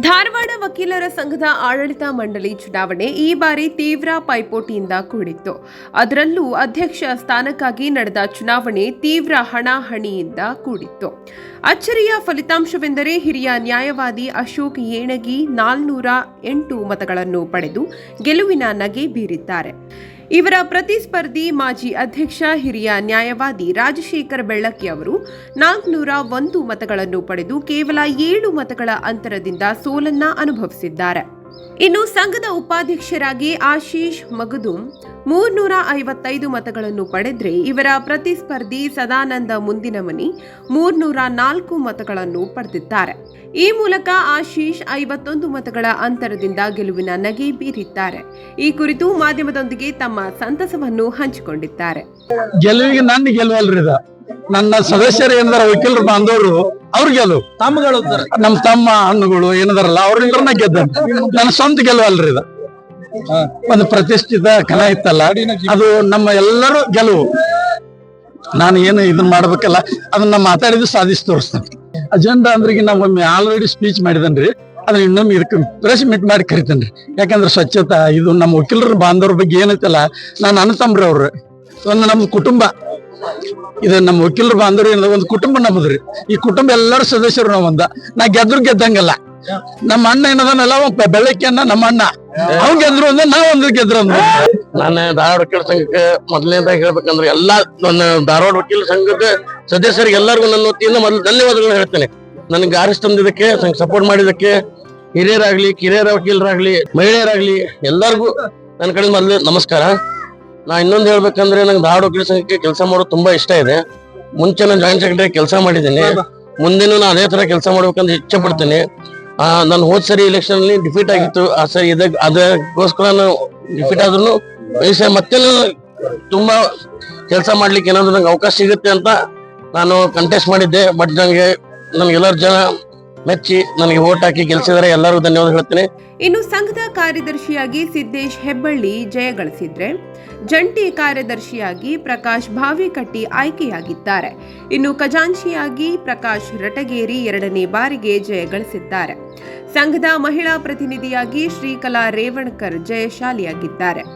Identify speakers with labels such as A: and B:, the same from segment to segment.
A: ಧಾರವಾಡ ವಕೀಲರ ಸಂಘದ ಆಡಳಿತ ಮಂಡಳಿ ಚುನಾವಣೆ ಈ ಬಾರಿ ತೀವ್ರ ಪೈಪೋಟಿಯಿಂದ ಕೂಡಿತ್ತು. ಅದರಲ್ಲೂ ಅಧ್ಯಕ್ಷ ಸ್ಥಾನಕ್ಕಾಗಿ ನಡೆದ ಚುನಾವಣೆ ತೀವ್ರ ಹಣಾಹಣಿಯಿಂದ ಕೂಡಿತ್ತು. ಅಚ್ಚರಿಯ ಫಲಿತಾಂಶವೆಂದರೆ ಹಿರಿಯ ನ್ಯಾಯವಾದಿ ಅಶೋಕ್ ಏಣಗಿ ನಾಲ್ನೂರ ಎಂಟು ಮತಗಳನ್ನು ಪಡೆದು ಗೆಲುವಿನ ನಗೆ ಬೀರಿದ್ದಾರೆ. ಇವರ ಪ್ರತಿಸ್ಪರ್ಧಿ ಮಾಜಿ ಅಧ್ಯಕ್ಷ ಹಿರಿಯ ನ್ಯಾಯವಾದಿ ರಾಜಶೇಖರ್ ಬೆಳ್ಳಕ್ಕಿ ಅವರು ನಾಲ್ಕುನೂರ ಒಂದು ಮತಗಳನ್ನು ಪಡೆದು ಕೇವಲ ಏಳು ಮತಗಳ ಅಂತರದಿಂದ ಸೋಲನ್ನ ಅನುಭವಿಸಿದ್ದಾರೆ. ಇನ್ನು ಸಂಘದ ಉಪಾಧ್ಯಕ್ಷರಾಗಿ ಆಶೀಶ್ ಮಗದುಂ ಮೂರ್ನೂರ ಐವತ್ತೈದು ಮತಗಳನ್ನು ಪಡೆದ್ರೆ ಇವರ ಪ್ರತಿಸ್ಪರ್ಧಿ ಸದಾನಂದ ಮುಂದಿನಮನಿ ಮೂರ್ನೂರ ನಾಲ್ಕು ಮತಗಳನ್ನು ಪಡೆದಿದ್ದಾರೆ. ಈ ಮೂಲಕ ಆಶೀಶ್ ಐವತ್ತೊಂದು ಮತಗಳ ಅಂತರದಿಂದ ಗೆಲುವಿನ ನಗೆ ಬೀರಿದ್ದಾರೆ. ಈ ಕುರಿತು ಮಾಧ್ಯಮದೊಂದಿಗೆ ತಮ್ಮ ಸಂತಸವನ್ನು ಹಂಚಿಕೊಂಡಿದ್ದಾರೆ.
B: ಗೆಲುವಿಗೆ ನನ್ನ ಗೆಲುವಲ್ರಿ ನನ್ನ ಸದಸ್ಯರು ವಕೀಲರು, ಬಾಂಧವರು ಅವ್ರ ಗೆಲುವು
C: ತಮ್ಮ
B: ನಮ್ ತಮ್ಮ ಹಣ್ಣುಗಳು ಏನದಾರಲ್ಲ ಅವ್ರಿಂದ ನಾ ಗೆದ್ದ ನನ್ನ ಸ್ವಂತ ಗೆಲುವು ಅಲ್ರಿ ಇದು ಒಂದು ಪ್ರತಿಷ್ಠಿತ ಕಲ ಇತ್ತಲ್ಲ ಅದು ನಮ್ಮ ಎಲ್ಲರೂ ಗೆಲುವು. ನಾನು ಏನು ಇದನ್ನ ಮಾಡ್ಬೇಕಲ್ಲ ಅದನ್ನ ಮಾತಾಡಿದ್ದು ಸಾಧಿಸಿ ತೋರಿಸ್ತೇನೆ. ಅಜೆಂಡಾ ಅಂದ್ರಿಗೆ ನಾವೊಮ್ಮೆ ನಾವು ಒಮ್ಮೆ ಆಲ್ರೆಡಿ ಸ್ಪೀಚ್ ಮಾಡಿದನ್ರಿ. ಅದನ್ನ ಇನ್ನೊಮ್ಮೆ ಇದಕ್ಕೆ ಪ್ರೆಸ್ ಮೀಟ್ ಮಾಡಿ ಕರಿತೇನ್ರಿ. ಯಾಕಂದ್ರೆ ಸ್ವಚ್ಛತಾ ಇದು ನಮ್ಮ ವಕೀಲರ ಬಾಂಧವ್ರ ಬಗ್ಗೆ ಏನೈತಲ್ಲ ನಾನು ಅಣ್ಣತಮ್ರಿ ಅವ್ರು ಒಂದು ನಮ್ಮ ಕುಟುಂಬ. ಇದು ನಮ್ಮ ವಕೀಲರು ಬಾಂಧವ್ರು ಏನದ ಒಂದು ಕುಟುಂಬ ನಮ್ಮದ್ರಿ. ಈ ಕುಟುಂಬ ಎಲ್ಲರೂ ಸದಸ್ಯರು ನಾವು ಒಂದ. ನಾ ಗೆದ್ರು ಗೆದ್ದಂಗಲ್ಲ. ನಮ್ಮ ಅಣ್ಣ ಏನದನಲ್ಲ ಬೆಳಕ್ಕೆ ಅಣ್ಣ ನಮ್ಮ ಅಣ್ಣ. ಅವ್ನ್ ಗೆದ್ರು ಅಂದ್ರೆ ನಾವ್ ಒಂದು ಗೆದ್ರು ಅಂದ್ರೆ.
C: ನಾನು ಧಾರವಾಡ ವಕೀಲ ಸಂಘಕ್ಕೆ ಮೊದಲನೇದಾಗಿ ಹೇಳ್ಬೇಕಂದ್ರೆ ಎಲ್ಲಾ ನನ್ನ ಧಾರವಾಡ ವಕೀಲ ಸಂಘದ ಸದಸ್ಯರಿಗೆ ಎಲ್ಲರಿಗೂ ನನ್ನ ವತಿಯಿಂದ ಮೊದಲು ಧನ್ಯವಾದಗಳು ಹೇಳ್ತೇನೆ. ನನಗೆ ಆರಿಸ್ ತಂದಿದ್ದಕ್ಕೆ ಸಪೋರ್ಟ್ ಮಾಡಿದ್ದಕ್ಕೆ, ಹಿರಿಯರಾಗ್ಲಿ, ಕಿರಿಯರ ವಕೀಲರಾಗ್ಲಿ, ಮಹಿಳೆಯರಾಗ್ಲಿ ಎಲ್ಲರಿಗೂ ನನ್ನ ಕಡೆ ಮೊದಲು ನಮಸ್ಕಾರ. ನಾ ಇನ್ನೊಂದು ಹೇಳ್ಬೇಕಂದ್ರೆ ನಂಗೆ ಧಾರವಾಡ ವಕೀಲ ಸಂಘಕ್ಕೆ ಕೆಲಸ ಮಾಡೋದು ತುಂಬಾ ಇಷ್ಟ ಇದೆ. ಮುಂಚೆ ನಾನು ಜಾಯಿಂಟ್ ಸೆಕ್ರೆಟರಿ ಕೆಲಸ ಮಾಡಿದ್ದೀನಿ. ಮುಂದಿನ ನಾನು ಅದೇ ತರ ಕೆಲಸ ಮಾಡ್ಬೇಕಂತ ಇಚ್ಛೆ ಪಡ್ತೀನಿ. ಆ ನಾನು ಹೋದ್ ಸರಿ ಎಲೆಕ್ಷನ್ ಅಲ್ಲಿ ಡಿಫೀಟ್ ಆಗಿತ್ತು. ಆ ಸರಿ ಇದ ಅದಕ್ಕೋಸ್ಕರ ನಾನು ಡಿಫೀಟ್ ಆದ್ರೂ ಈ ಸರಿ ಮತ್ತೆ ತುಂಬಾ ಕೆಲಸ ಮಾಡ್ಲಿಕ್ಕೆ ಏನಾದ್ರು ನಂಗೆ ಅವಕಾಶ ಸಿಗುತ್ತೆ ಅಂತ ನಾನು ಕಂಟೆಸ್ಟ್ ಮಾಡಿದ್ದೆ. ಬಟ್ ನಂಗೆ ನನ್ಗೆ ಎಲ್ಲರೂ ಜನ ಮೆಚ್ಚಿ ನನಗೆ ಓಟ್ ಹಾಕಿ ಗೆಲ್ಸಿದರೆ ಎಲ್ಲರೂ ಧನ್ಯವಾದ ಹೇಳ್ತೇನೆ.
A: ಇನ್ನು ಸಂಘದ ಕಾರ್ಯದರ್ಶಿಯಾಗಿ ಸಿದ್ದೇಶ್ ಹೆಬ್ಬಳ್ಳಿ ಜಯ ಗಳಿಸಿದ್ರೆ, ಜಂಟಿ ಕಾರ್ಯದರ್ಶಿಯಾಗಿ ಪ್ರಕಾಶ್ ಭಾವಿಕಟ್ಟಿ ಆಯ್ಕೆಯಾಗಿದ್ದಾರೆ. ಇನ್ನು ಖಜಾಂಚಿಯಾಗಿ ಪ್ರಕಾಶ್ ರಟಗೇರಿ ಎರಡನೇ ಬಾರಿಗೆ ಜಯ ಗಳಿಸಿದ್ದಾರೆ. ಸಂಘದ ಮಹಿಳಾ ಪ್ರತಿನಿಧಿಯಾಗಿ ಶ್ರೀಕಲಾ ರೇವಣ್ಕರ್ ಜಯಶಾಲಿಯಾಗಿದ್ದಾರೆ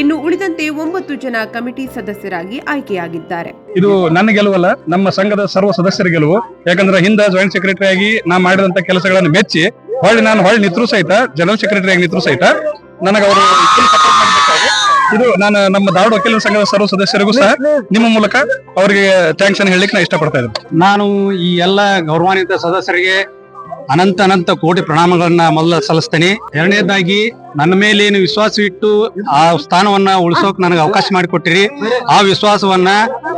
A: ಇನ್ನು ಉಳಿದಂತೆ ಒಂಬತ್ತು ಜನ ಕಮಿಟಿ ಸದಸ್ಯರಾಗಿ ಆಯ್ಕೆಯಾಗಿದ್ದಾರೆ.
D: ಇದು ನನ್ನ ಗೆಲುವಲ್ಲ ನಮ್ಮ ಸಂಘದ ಸರ್ವ ಸದಸ್ಯರ ಗೆಲುವು. ಯಾಕಂದ್ರೆ ಹಿಂದೆ ಜಾಯಿಂಟ್ ಸೆಕ್ರೆಟರಿ ಆಗಿ ನಾ ಮಾಡಿದಂತ ಕೆಲಸಗಳನ್ನು ಮೆಚ್ಚಿ ಹೊಳ್ಳಿ ನಾನು ಹೊಳ್ಳಿ ನಿತ್ರು ಸಹಿತ ಜನರಲ್ ಸೆಕ್ರೆಟರಿ ಆಗಿ ನಿತ್ರು ಸಹಿತ ನನಗೆ ಅವರು ಇದು ನಾನು ನಮ್ಮ ಧಾರವಾಡ ವಕೀಲರ ಸಂಘದ ಸರ್ವ ಸದಸ್ಯರಿಗೂ ಸಹ ನಿಮ್ಮ ಮೂಲಕ ಅವರಿಗೆ ಥ್ಯಾಂಕ್ಸ್ ಅನ್ನು ಹೇಳಲಿಕ್ಕೆ ನಾ ಇಷ್ಟಪಡ್ತಾ ಇದ್ದೀನಿ.
E: ನಾನು ಈ ಎಲ್ಲ ಗೌರವಾನ್ವಿತ ಸದಸ್ಯರಿಗೆ ಅನಂತ ಅನಂತ ಕೋಟಿ ಪ್ರಣಾಮಗಳನ್ನ ಮೊದಲ ಸಲ್ಲಿಸ್ತೇನೆ. ಎರಡನೇದಾಗಿ ನನ್ನ ಮೇಲೆ ಏನು ವಿಶ್ವಾಸ ಇಟ್ಟು ಆ ಸ್ಥಾನವನ್ನ ಉಳಿಸೋಕ್ ನನಗೆ ಅವಕಾಶ ಮಾಡಿಕೊಟ್ಟಿರಿ. ಆ ವಿಶ್ವಾಸವನ್ನ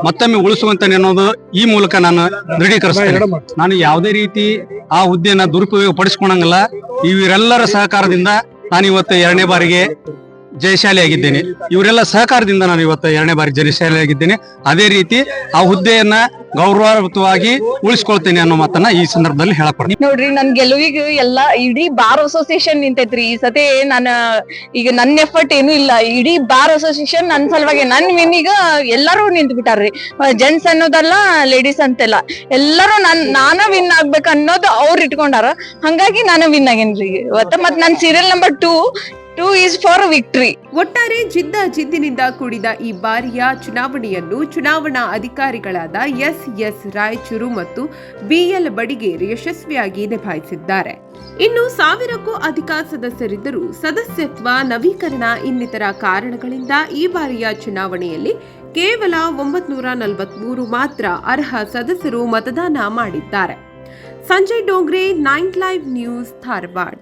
E: ಮತ್ತೊಮ್ಮೆ ಉಳಿಸುವಂತ ಅನ್ನೋದು ಈ ಮೂಲಕ ನಾನು ದೃಢೀಕರಿಸ್ತೇನೆ. ನಾನು ಯಾವುದೇ ರೀತಿ ಆ ಹುದ್ದೆಯನ್ನ ದುರುಪಯೋಗ ಪಡಿಸ್ಕೊಳಂಗಿಲ್ಲ ಇವರೆಲ್ಲರ ಸಹಕಾರದಿಂದ ನಾನು ಇವತ್ತು ಎರಡನೇ ಬಾರಿಗೆ ಜಯಶಾಲಿ ಆಗಿದ್ದೇನೆ ಇವರೆಲ್ಲ ಸಹಕಾರದಿಂದ ನಾನು ಇವತ್ತು ಎರಡನೇ ಬಾರಿ ಜಯಶಾಲಿ ಆಗಿದ್ದೇನೆ ಅದೇ ರೀತಿ ಆ ಹುದ್ದೆಯನ್ನ ಗೌರವಯುತವಾಗಿ ಉಳಿಸ್ಕೊಳ್ತೇನೆ ಅನ್ನೋ ಮಾತನ್ನ ಈ ಸಂದರ್ಭದಲ್ಲಿ ಹೇಳಕ್
F: ನೋಡ್ರಿ, ನನ್ ಗೆಲುವಿಗೆ ಎಲ್ಲಾ ಇಡೀ ಬಾರ್ ಅಸೋಸಿಯೇಷನ್ ನಿಂತೈತ್ರಿ. ಈ ಸತಿ ನಾನು, ಈಗ ನನ್ನ ಎಫರ್ಟ್ ಏನು ಇಲ್ಲ. ಇಡೀ ಬಾರ್ ಅಸೋಸಿಯೇಷನ್ ನನ್ನ ಸಲುವಾಗಿ, ನನ್ ವಿನ್ನಿಗ ಎಲ್ಲರೂ ನಿಂತ್ ಬಿಟ್ಟಾರ್ರಿ ಜೆಂಟ್ಸ್ ಅನ್ನೋದಲ್ಲ ಲೇಡೀಸ್ ಅಂತೆಲ್ಲ. ಎಲ್ಲರೂ ನನ್, ನಾನ ವಿನ್ ಆಗ್ಬೇಕು ಅನ್ನೋದು ಅವ್ರು ಇಟ್ಕೊಂಡಾರ. ಹಂಗಾಗಿ ನಾನು ವಿನ್ ಆಗೇನ್ರಿ. ಇವತ್ತ ಮತ್ ನನ್ serial number two two is for victory
A: ಒಟ್ಟಾರೆ ಜಿದ್ದ ಜಿದ್ದಿನಿಂದ ಕೂಡಿದ ಈ ಬಾರಿಯ ಚುನಾವಣೆಯನ್ನು ಚುನಾವಣಾ ಅಧಿಕಾರಿಗಳಾದ ಎಸ್ ಎಸ್ ರಾಯಚೂರು ಮತ್ತು ಬಿಎಲ್ ಬಡಿಗೇರ್ ಯಶಸ್ವಿಯಾಗಿ ನಿಭಾಯಿಸಿದ್ದಾರೆ. ಇನ್ನು ಸಾವಿರಕ್ಕೂ ಅಧಿಕ ಸದಸ್ಯರಿದ್ದರೂ ಸದಸ್ಯತ್ವ, ನವೀಕರಣ ಇನ್ನಿತರ ಕಾರಣಗಳಿಂದ ಈ ಬಾರಿಯ ಚುನಾವಣೆಯಲ್ಲಿ ಕೇವಲ ಒಂಬತ್ನೂರ ನಲವತ್ಮೂರು ಮಾತ್ರ ಅರ್ಹ ಸದಸ್ಯರು ಮತದಾನ ಮಾಡಿದ್ದಾರೆ. Sanjay Dongre, nine live news Dharwad.